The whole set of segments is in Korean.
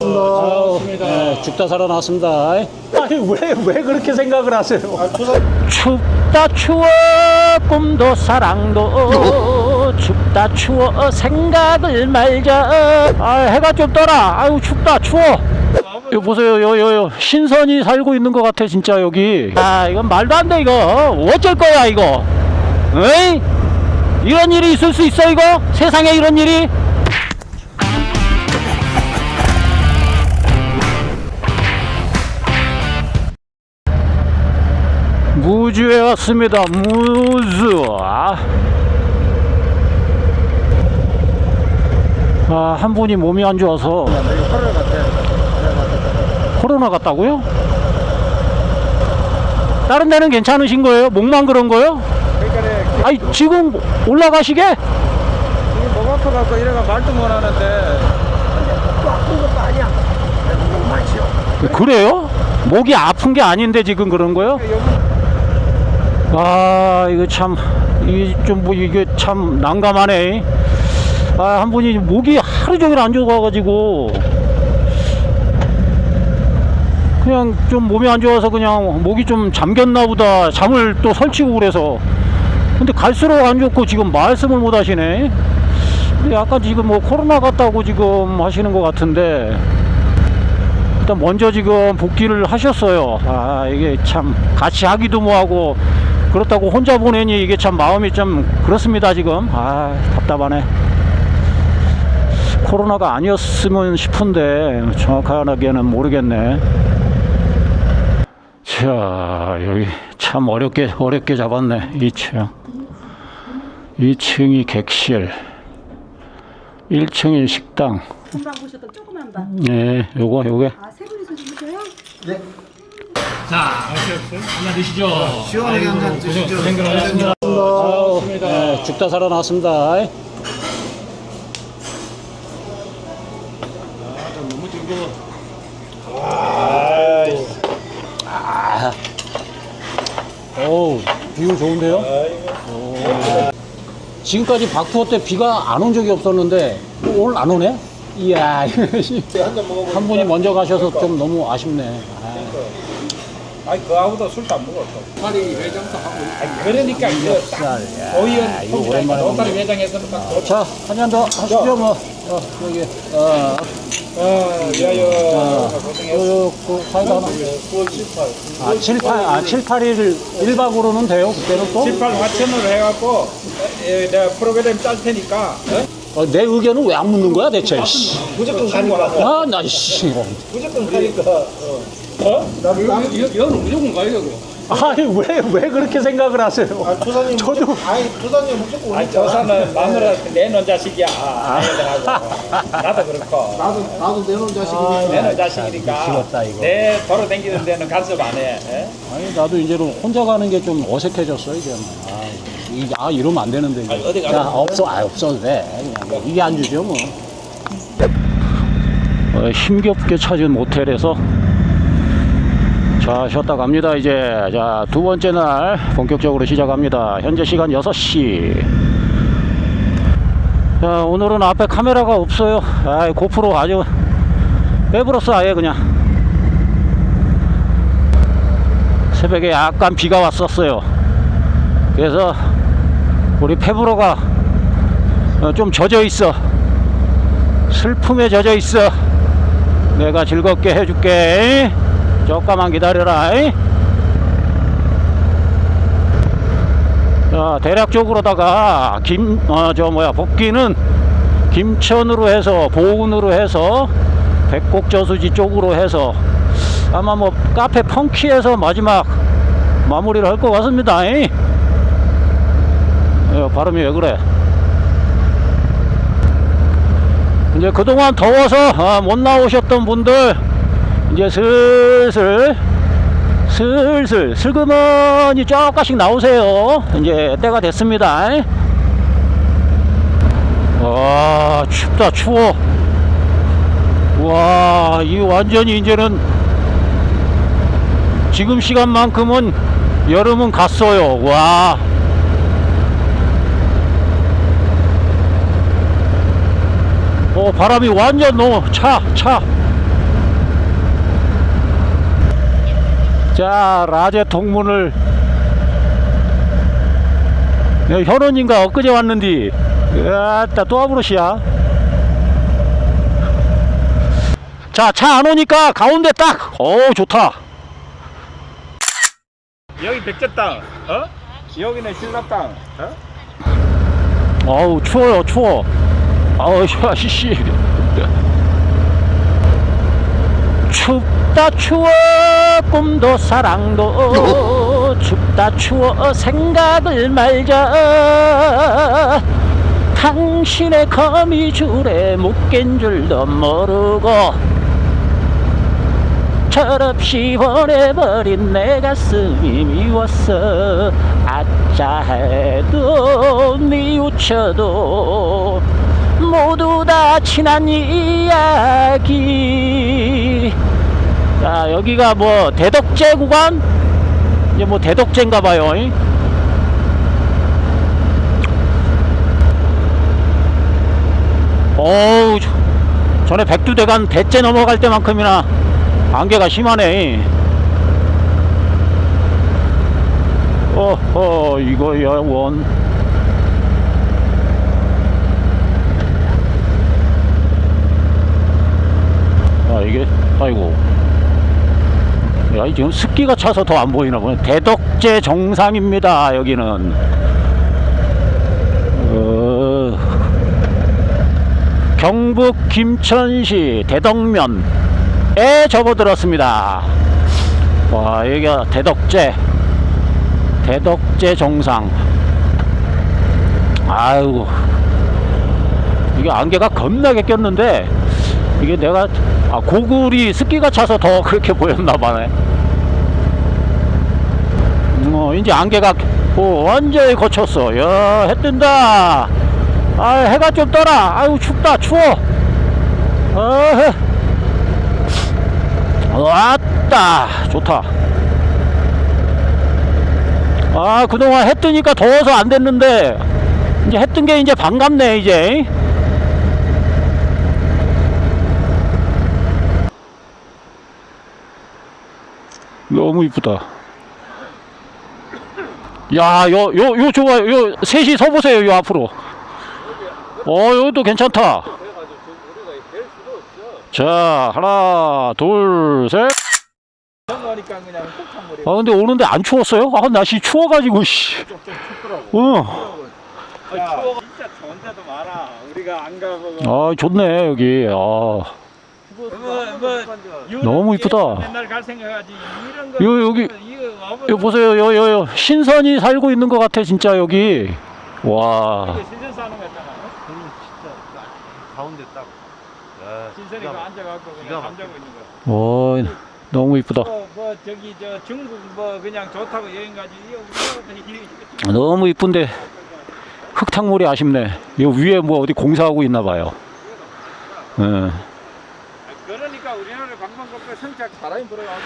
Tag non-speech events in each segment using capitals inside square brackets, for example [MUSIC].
아우, 네, 죽다 살아났습니다. 아니 왜 왜 그렇게 생각을 하세요? 춥다 추워 꿈도 사랑도 춥다 추워 생각을 말자. 아 해가 좀 떠라. 아유 춥다 추워. 이거 보세요, 요, 요, 요. 신선이 살고 있는 것 같아, 진짜, 여기. 아, 이건 말도 안 돼, 이거. 어쩔 거야, 이거. 에이? 이런 일이 있을 수 있어, 이거? 세상에 이런 일이? 무주에 왔습니다. 무주. 아. 아, 한 분이 몸이 안 좋아서. 코로나 같다고요? 다른 데는 괜찮으신 거예요? 목만 그런 거요? 그러니까 아니, 지금 올라가시게? 목 아파갖고 이래가 말도 못 하는데 그래요? 목이 아픈 게 아닌데 지금 그런 거요? 아 이거 참 이게 좀뭐 이게 참 난감하네. 아 한 분이 목이 하루 종일 안 좋아가지고 그냥 좀 몸이 안 좋아서 그냥 목이 좀 잠겼나 보다 잠을 또 설치고 그래서 근데 갈수록 안 좋고 지금 말씀을 못 하시네. 근데 약간 지금 뭐 코로나 같다고 지금 하시는 것 같은데 일단 먼저 지금 복귀를 하셨어요. 아 이게 참 같이 하기도 뭐하고 그렇다고 혼자 보내니 이게 참 마음이 좀 그렇습니다 지금. 아 답답하네. 코로나가 아니었으면 싶은데 정확하게는 모르겠네. 자 여기 참 어렵게 어렵게 잡았네 2층. 2층이 객실. 1층이 식당. 금방 보셨던 조그만 방. 네, 요거 요게. 아, 세 분이서 주무세요? 자, 한잔 드시죠. 시원하게 한 잔 드시죠. 고생하셨습니다. 아우, 네, 죽다 살아났습니다. 아, 어우, 비율 좋은데요? 오. 지금까지 박투어 때 비가 안 온 적이 없었는데 오늘 안 오네? 이야, 한 분이 먼저 가셔서 좀 너무 아쉽네. 아. 아니 그하고도 술도 안 먹었어 파리 회장도 하고 아니 그러니까 이거 딱 야, 오이연 이거 오랜만에 먹네. 회장에서는 딱 자, 한 잔 더 하시죠, 뭐. 어, 여기, 어, 어, 야여 고생했어 그, 사이다 하나. 9월 18 아, 7, 8, 아, 7, 8일 1박으로는 돼요, 그때는 또? 18 4천으로 해갖고 에, 내가 프로그램 짤 테니까 어? 어, 내 의견은 왜 안 묻는 거야, 대체? 씨. 무조건 가는 거야 아, 나, 씨. 무조건 가니까 어? 어? 나 이거는 무조건 가야 되고 아니, 왜, 왜 그렇게 생각을 하세요? 조사님 [LAUGHS] 저도- 무조건, 아니 조사님 무조건 아니 오니까 조사는 마누라한테 내놓은 자식이야 아이들하고 나도 그렇고 나도 나도 내놓은 자식이니까 내놓은 자식이니까 미치겠다, 이거. 내 돌아다니는 데는 간섭 안 해 예? 아니, 나도 이제는 혼자 가는 게 좀 어색해졌어, 이제는. 아, 이, 아 이러면 안 되는데. 이게. 아니, 어디 야, 없어, 아, 없어도 돼. 그냥 이게 안 주죠, 뭐. 어, 힘겹게 찾은 모텔에서 자 쉬었다 갑니다 이제. 자 두 번째 날 본격적으로 시작합니다. 현재 시간 6시. 자 오늘은 앞에 카메라가 없어요. 아 고프로 아주 빼버렸어 아예 그냥. 새벽에 약간 비가 왔었어요. 그래서 우리 페브로가 어, 좀 젖어 있어. 슬픔에 젖어 있어. 내가 즐겁게 해줄게 조금만 기다려라 자 대략적으로다가 김어저 뭐야 복귀는 김천으로 해서 보은으로 해서 백곡저수지 쪽으로 해서 아마 뭐 카페 펑키에서 마지막 마무리를 할 것 같습니다 에, 발음이 왜 그래? 이제 그동안 더워서 아, 못 나오셨던 분들 이제 슬슬 슬슬 슬그머니 조금씩 나오세요. 이제 때가 됐습니다. 와 춥다 추워. 와이 완전히 이제는 지금 시간만큼은 여름은 갔어요. 와. 어 바람이 완전 너무 차 차. 자 라제 통문을 야, 현원인가 엊그제 왔는디. 야따 또 아브로시야. 자차 안 오니까 가운데 딱. 어우 좋다. 여기 백제 땅, 어? 여기는 신라 땅, 어? 어우 추워요 추워. 아우 씨씨. 춥다 추워 꿈도 사랑도 [LAUGHS] 춥다 추워 생각을 말자. 당신의 거미줄에 묶인 줄도 모르고 철없이 보내버린 내 가슴이 미웠어. 아짜 해도 뉘우쳐도 모두 다 친한 이야기 자 여기가 뭐 대덕제 구간 이제 뭐 대덕제인가 봐요 잉? 어우 저- 전에 백두대간 대째 넘어갈 때만큼이나 안개가 심하네. 어허, 이거 야, 원. 아, 이게, 아이고. 야, 이 지금 습기가 차서 더 안 보이나 보네. 대덕제 정상입니다, 여기는. 어, 경북 김천시 대덕면 에 접어들었습니다. 와, 여기가 대덕제. 대덕제 정상. 아유. 이게 안개가 겁나게 꼈는데, 이게 내가, 아, 고글이 습기가 차서 더 그렇게 보였나 봐네. 어, 이제 안개가 오, 완전히 거쳤어. 야, 해 뜬다. 아, 해가 좀 떠라. 아유, 춥다, 추워. 어, 해. 왔다 좋다 아 그동안 해 뜨니까 더워서 안 됐는데 이제 해 뜬 게 이제 반갑네 이제 너무 이쁘다 야 요 요 요 좋아요 요 셋이 서보세요 요 앞으로 어 여기도 괜찮다 자 하나 둘셋 그냥 폭탄물이 아 근데 오는데 안 추웠어요? 아 날씨 추워가지고 씨. 어. 야, 진짜 좋은 데도 많아. 우리가 안 가보고. 아 좋네 여기. 아 너무 이쁘다. 맨날 갈 생각하지. 이런 거. 요, 여기, 이거 와보- 여기 보세요 요요요 신선이 살고 있는 것 같아 진짜 여기. 와. 이거 신선 사는 거 있잖아. 가운데 딱. 야, 신선이 기가 그 막- 앉아갖고 기가 그냥 막혀. 잠자고 있는 거. 오 너무 이쁘다. 뭐, 뭐 저기 저 중국 뭐 그냥 좋다고 여행 가지. 이거 우리나라도 이- 너무 이쁜데 흙탕물이 아쉽네. 요 위에 뭐 어디 공사하고 있나 봐요. 예.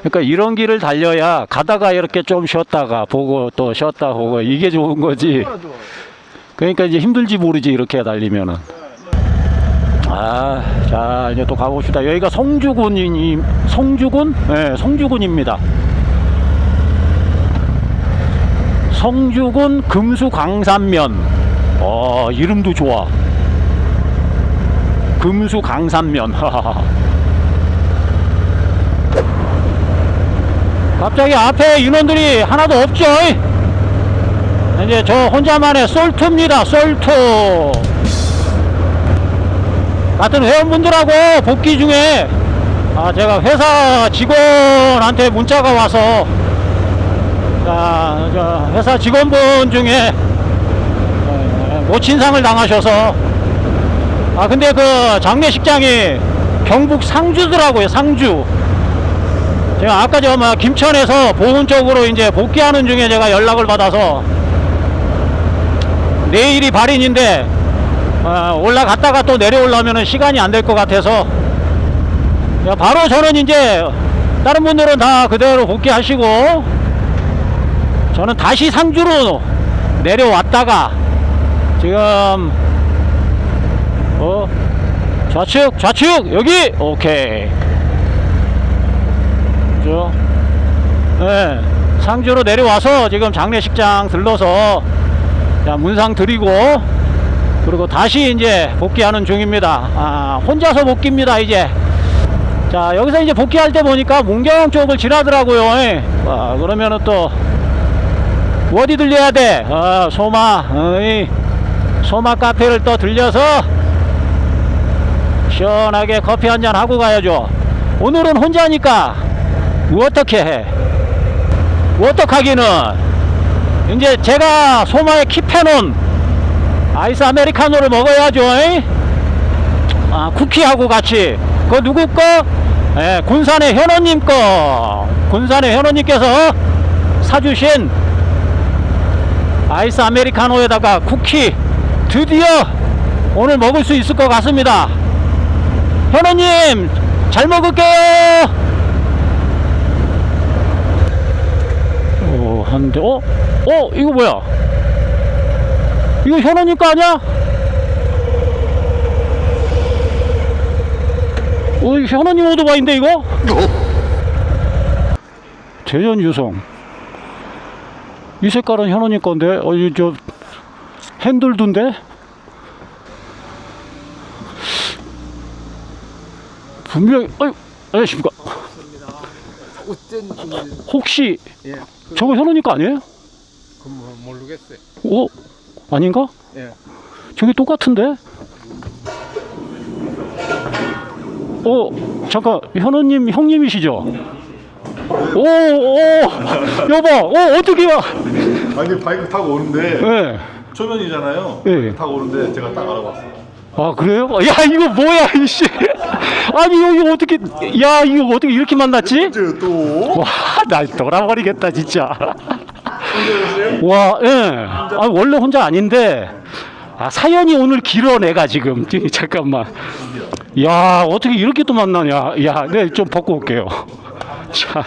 그러니까 이런 길을 달려야 가다가 이렇게 좀 쉬었다가 보고 또 쉬었다 보고 이게 좋은 거지. 그러니까 이제 힘들지 모르지 이렇게 달리면은. 아, 자 이제 또 가봅시다. 여기가 성주군이 성주군? 네, 성주군입니다. 성주군 금수강산면. 어, 이름도 좋아. 금수강산면. [LAUGHS] 갑자기 앞에 인원들이 하나도 없죠. 이제 저 혼자만의 솔트입니다. 솔트. 같은 회원분들하고 복귀 중에 아 제가 회사 직원한테 문자가 와서 자, 저 회사 직원분 중에 에, 모친상을 당하셔서 아 근데 그 장례식장이 경북 상주더라고요 상주 제가 아까 저뭐 김천에서 보훈 쪽으로 이제 복귀하는 중에 제가 연락을 받아서 내일이 발인인데 어, 올라갔다가 또 내려오려면 시간이 안 될 것 같아서 야, 바로 저는 이제 다른 분들은 다 그대로 복귀하시고 저는 다시 상주로 내려왔다가 지금 어 좌측 좌측 여기? 오케이 그죠? 네, 상주로 내려와서 지금 장례식장 들러서 자, 문상 드리고 그리고 다시 이제 복귀하는 중입니다. 아, 혼자서 복귀입니다 이제. 자 여기서 이제 복귀할 때 보니까 문경 쪽을 지나더라고요. 예. 아, 그러면은 또 어디 들려야 돼? 아, 소마 어이, 소마 카페를 또 들려서 시원하게 커피 한 잔 하고 가야죠. 오늘은 혼자니까 뭐 어떻게 해? 뭐 어떡하기는 이제 제가 소마에 킵해놓은 아이스 아메리카노를 먹어야죠. 이? 아, 쿠키하고 같이 그 누구 거? 예, 군산의 현호님 거. 군산의 현호님께서 사주신 아이스 아메리카노에다가 쿠키 드디어 오늘 먹을 수 있을 것 같습니다. 현호님 잘 먹을게요. 어, 한대 어? 어, 이거 뭐야? 이거 현호님 거 아니야? 어, 현호님 오토바이인데 이거? 대전 유성. 이 색깔은 현호님 건데, 어, 이저 핸들도인데? 분명히, 어이, 안녕하십니까. 어쩐 혹시 예. 저거 현호님 거 아니에요? 그 뭐 모르겠어요. 어? 아닌가? 예. 저게 똑같은데? 어, 잠깐, 현우님 형님이시죠? 오, 오, 여보, 어, 어떻게 와? 아니 바이크 타고 오는데 예. 초면이잖아요. 예. 타고 오는데 제가 딱 알아봤어요. 아, 그래요? 야, 이거 뭐야, 이씨. 아니, 이거 어떻게, 야, 이거 어떻게 이렇게 만났지? 또 와, 나 돌아버리겠다, 진짜. 와, 예. 아, 원래 혼자 아닌데, 아, 사연이 오늘 길어, 내가 지금. [LAUGHS] 잠깐만. 야, 어떻게 이렇게 또 만나냐. 야, 네, 좀 벗고 올게요. [LAUGHS] 자,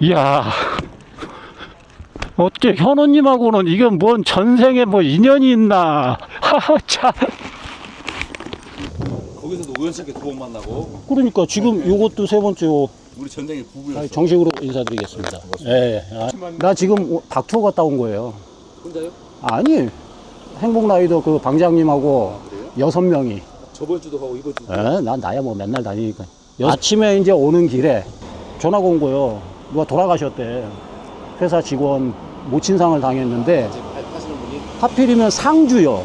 이야. 어째 현호님하고는 이건 뭔 전생에 뭐 인연이 있나. [LAUGHS] 하하, 참. 거기서도 우연찮게 두 번 만나고 그러니까 지금 요것도 세 번째 우리 전쟁의 부부였어. 아, 정식으로 인사드리겠습니다. 예. 아, 나 지금 오- 닥터 갔다 온 거예요. 혼자요? 아니, 행복라이더 그 방장님하고 여섯 명이. 저번 주도 가고 이번 주도. 예, 난 나야 뭐 맨날 다니니까. 아침에 이제 오는 길에 전화가 온 거예요. 누가 돌아가셨대. 회사 직원 모친상을 당했는데 하시는 분이 하필이면 상주요.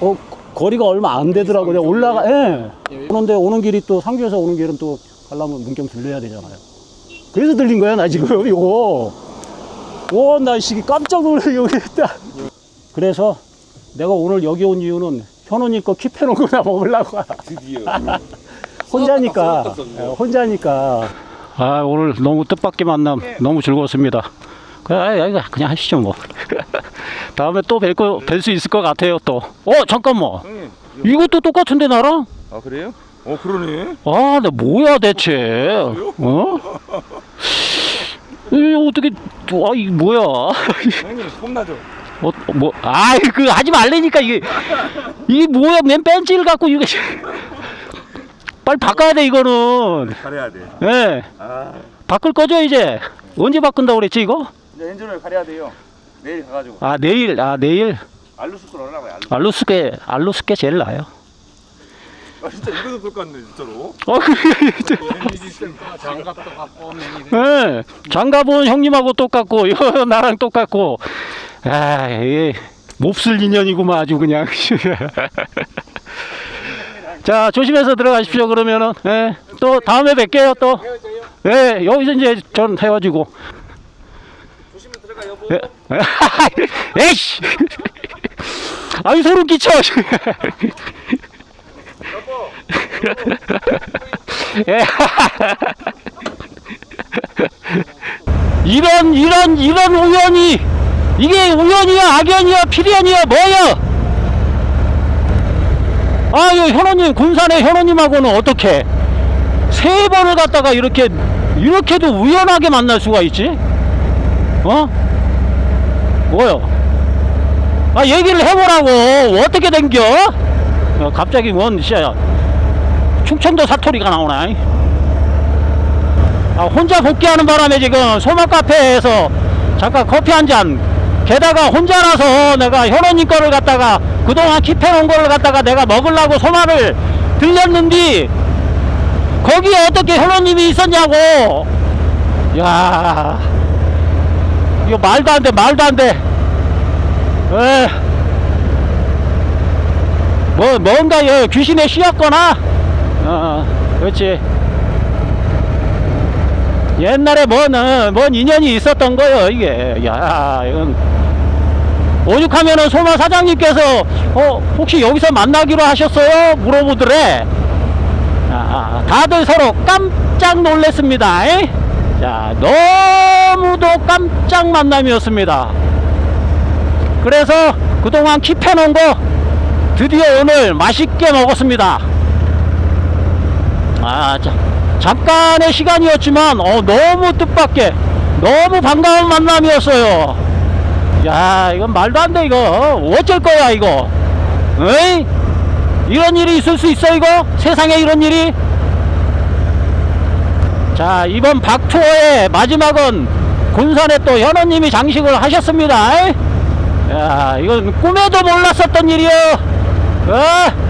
어, 거리가 얼마 안 되더라고요. 내가 올라가, 예. 그런데 오는 길이 또 상주에서 오는 길은 또 가려면 문경 들려야 되잖아요. 그래서 들린 거야, 나 지금 [LAUGHS] 이거. 와, 나 씨, 깜짝 놀래, 여기 있다. 그래서 내가 오늘 여기 온 이유는 현호님 거 킵해놓은 거나 먹으려고. 드디어. [LAUGHS] 혼자니까. 썩었네. 예, 혼자니까. 아, 오늘 너무 뜻밖의 만남 너무 즐거웠습니다. 그냥, 아, 그냥 하시죠, 뭐. [LAUGHS] 다음에 또 뵐 거, 뵐 수 있을 것 같아요, 또. 어, 잠깐만. 형님. 이것도 똑같은데, 나랑? 아 그래요? 어 그러네. 아, 나 뭐야, 대체. 어? 이 어떻게, 아, 이 뭐야. [LAUGHS] 형님 폼나죠. 어, 뭐, 아이, 그, 하지 말라니까, 이게. 이게 뭐야, 맨 벤치를 갖고, 이거. [LAUGHS] 빨리 바꿔야 돼, 이거는. 가려야 돼. 예. 아 바꿀 거죠, 이제? 언제 바꾼다고 그랬지, 이거? 이제 엔진을 가려야 돼요. 내일 가가지고 아, 내일, 아, 내일. 알루스콜 올라가요. 알루. 알루스케, 알루스케 제일 나아요. 아 진짜 이거도 똑같네 진짜로. 어. 장갑도 갖고 오면 예. 장갑은 형님하고 똑같고, 이거 나랑 똑같고. 아, 이게 몹쓸 인연이구만, 아주 그냥. [LAUGHS] 자, 조심해서 들어가십시오, 그러면은. 예. 또 다음에 뵐게요, 또. 예, 여기서 이제 전 헤어지고. 조심히 들어가 여보. 예. 에이씨! 아유, 소름 끼쳐! 예. 이런, 이런, 이런 우연이, 이게 우연이야, 악연이야, 필연이야, 뭐야? 아유, 현호님, 군산의 현호님하고는 어떻게 세 번을 갔다가 이렇게, 이렇게도 우연하게 만날 수가 있지? 어? 뭐요? 아, 얘기를 해보라고. 어떻게 된겨? 어, 갑자기 뭔 진짜 충청도 사투리가 나오나? 아, 혼자 복귀하는 바람에 지금 소마 카페에서 잠깐 커피 한 잔. 게다가 혼자라서 내가 현원님 거를 갖다가 그동안 킵해놓은 거를 갖다가 내가 먹으려고 소마를 들렸는데 거기에 어떻게 현원님이 있었냐고. 야, 이거 말도 안 돼, 말도 안 돼. 에. 뭐 뭔가 여 귀신에 씌었거나. 어 그렇지. 옛날에 뭔, 어, 뭔 인연이 있었던 거요 이게. 야 이건. 오죽하면은 소마 사장님께서 어 혹시 여기서 만나기로 하셨어요? 물어보더래. 아, 다들 서로 깜짝 놀랐습니다 에? 자 너무도 깜짝 만남이었습니다 그래서 그동안 킵해놓은 거 드디어 오늘 맛있게 먹었습니다. 아, 자, 잠깐의 시간이었지만, 어, 너무 뜻밖의, 너무 반가운 만남이었어요. 야, 이건 말도 안 돼, 이거. 어쩔 거야, 이거. 에이? 이런 일이 있을 수 있어, 이거? 세상에 이런 일이? 자, 이번 박투어의 마지막은 군산에 또 현호님이 장식을 하셨습니다. 에이? 야, 이건 꿈에도 몰랐었던 일이요. 어?